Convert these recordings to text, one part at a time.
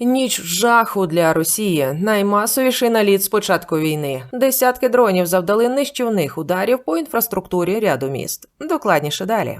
Ніч жаху для Росії наймасовіший наліт з початку війни. Десятки дронів завдали нищівних ударів по інфраструктурі ряду міст. Докладніше далі.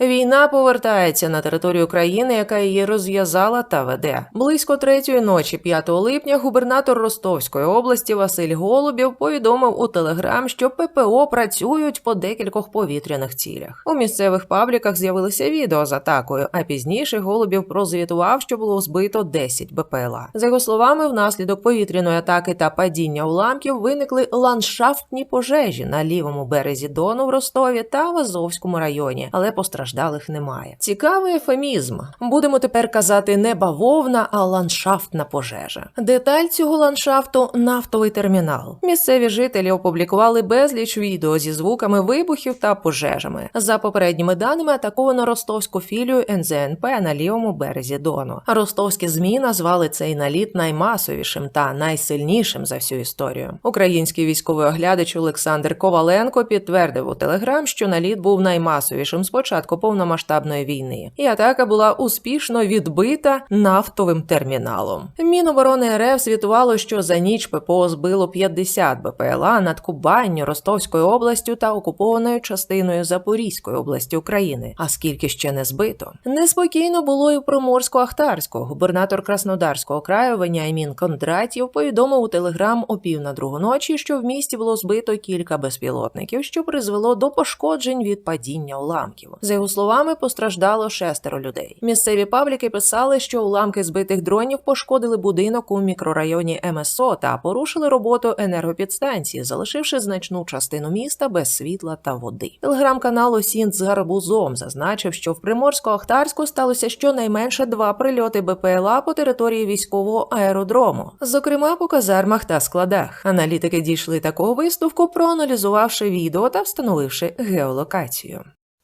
Війна повертається на територію країни, яка її розв'язала та веде. Близько третьої ночі, 5 липня, губернатор Ростовської області Василь Голубів повідомив у телеграм, що ППО працюють по декількох повітряних цілях. У місцевих пабліках з'явилися відео з атакою, а пізніше Голубів прозвітував, що було збито 10 БПЛА. За його словами, внаслідок повітряної атаки та падіння уламків виникли ландшафтні пожежі на лівому березі Дону в Ростові та в Азовському районі, але постраждалих немає. Цікавий ефемізм. Будемо тепер казати не бавовна, а ландшафтна пожежа. Деталь цього ландшафту нафтовий термінал. Місцеві жителі опублікували безліч відео зі звуками вибухів та пожежами. За попередніми даними атаковано ростовську філію НЗНП на лівому березі Дону. Ростовські змі назвали цей наліт наймасовішим та найсильнішим за всю історію. Український військовий оглядач Олександр Коваленко підтвердив у телеграм, що наліт був наймасовішим з початку повномасштабної війни, і атака була успішно відбита нафтовим терміналом. Міноборони РФ звітувало, що за ніч ППО збило 50 БПЛА над Кубанню, Ростовською областю та окупованою частиною Запорізької області України. А скільки ще не збито? Неспокійно було і в Приморсько-Ахтарську. Губернатор Краснодарського краю Веняймін Кондратів повідомив у телеграм о пів на другу ночі, що в місті було збито кілька безпілотників, що призвело до пошкоджень від падіння уламків. За його словами, постраждало шестеро людей. Місцеві пабліки писали, що уламки збитих дронів пошкодили будинок у мікрорайоні МСО та порушили роботу енергопідстанції, залишивши значну частину міста без світла та води. Телеграм-канал Осінт з гарбузом зазначив, що в Приморсько-Ахтарську сталося щонайменше два прильоти БПЛА по території військового аеродрому, зокрема по казармах та складах. Аналітики дійшли такого висновку, проаналізувавши відео та встановивши геолокацію.